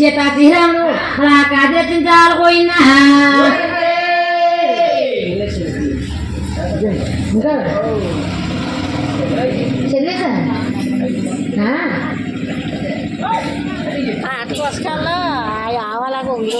చేత శ్రీరాముడు అలా కాదు రచించాలి పోయినా ఇంకా చదివేసా అటుకొసుకల్లా ఆవాలకు ఉండు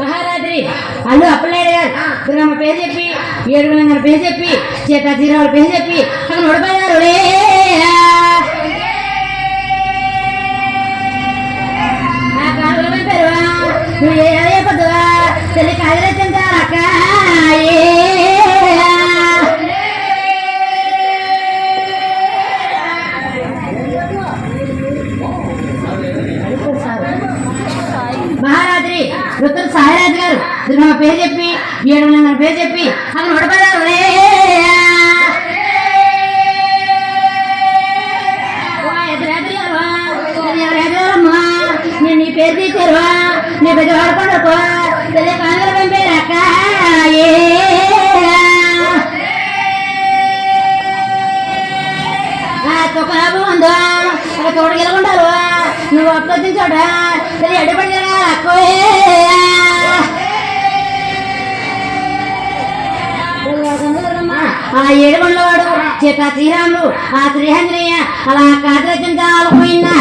మహారాత్రి. అల్లు అప్పలేడు గారు దుర్గమ్మ పేరు చెప్పి ఏడుగుల పేరు చెప్పి చేత తీరావుల పేరు చెప్పి అక్కడ నడపడారు రే పేరు చెప్పి ఏడు ఏడుగుల పేరు చెప్పి అక్కడ నడిపోయారు నేను నీ పేరు తీసారువా నీ పెద్ద వాడుకోండకో తెలియ కాంగర పంపారక్క తొక్కలాభ ఉందో? అక్కడ తోటకెళ్ళకుంటారు నువ్వు అప్పొచ్చిన చోట? తెలియ అడ్డుపడి అక్కోయే ఆ ఏడుకొండవాడు చెప్ప శ్రీరాముడు ఆ శ్రీహంజనేయ అలా కాదరచం పోయినా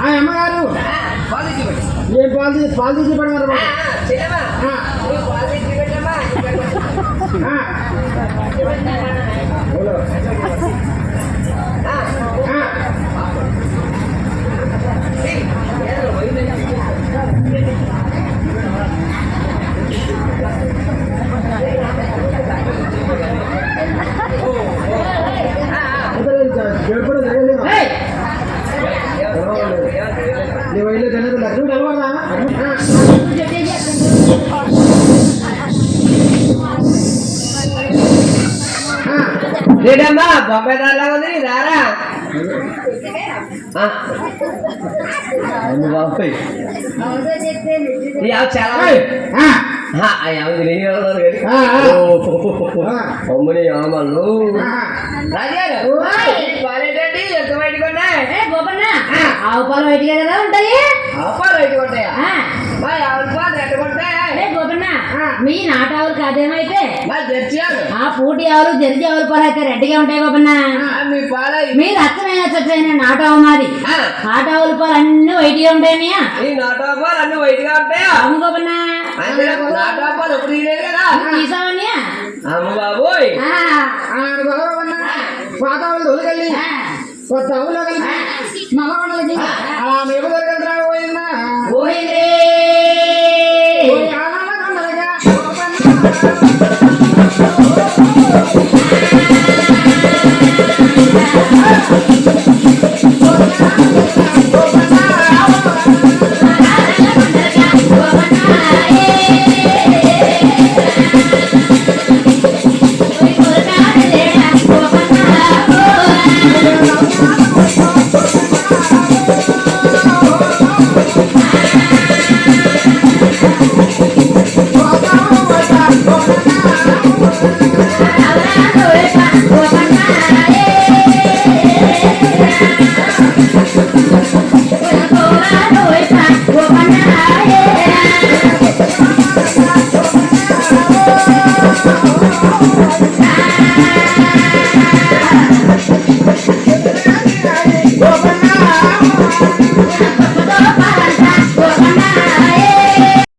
ఆ అమ్మగారు. ఏం పాలు తీసి పాలు తీసి నీ వైద్యులు తినదు లక్ష్మి కలవరా లేదమ్మా బొంబాయి దారిలా ఉంది రారా ఆ. అవును బాబాయ్ ఈ ఆవు చాలా ఆ, ఆ ఆవు నేను ఎవరు కానీ ఆ, ఆ. ఓ, ఆ. అమ్మని ఆమలు రాజారు పాలేటండి ఎంత బయటకు ఉన్నాయి ఏ గోపన్న ఆవు పాలు బయటికి కదా ఉంటాయి? ఆపాలు బయటకు ఉంటాయా? ఆ, మా ఆవుల పాలు ఎట్ట ఏ గోపన్న మీ నాటావులు కాదేమైతే? మా జర్చియాలు ఆ పూటి ఆవులు జరిగి ఆవులు పాలు అయితే రెడ్డిగా ఉంటాయి గోపన్న. మీ పాల మీరు అచ్చమైన చచ్చైన నాటావు మాది. నాటావుల పాలు అన్ని వైట్గా ఉంటాయన్నయ్య. ఈ నాటాపాలు అన్ని వైట్గా ఉంటాయా? అవును గోపన్న. నాటాపాలు ఎప్పుడు తీయలేదు కదా? తీసావన్నయ్య. అమ్మ బాబోయ్. పాత తొలగల్లి కలిపి. నల్లగొండలకి అలా మేము దొరకదు పోయిందా. పోయింది పోయి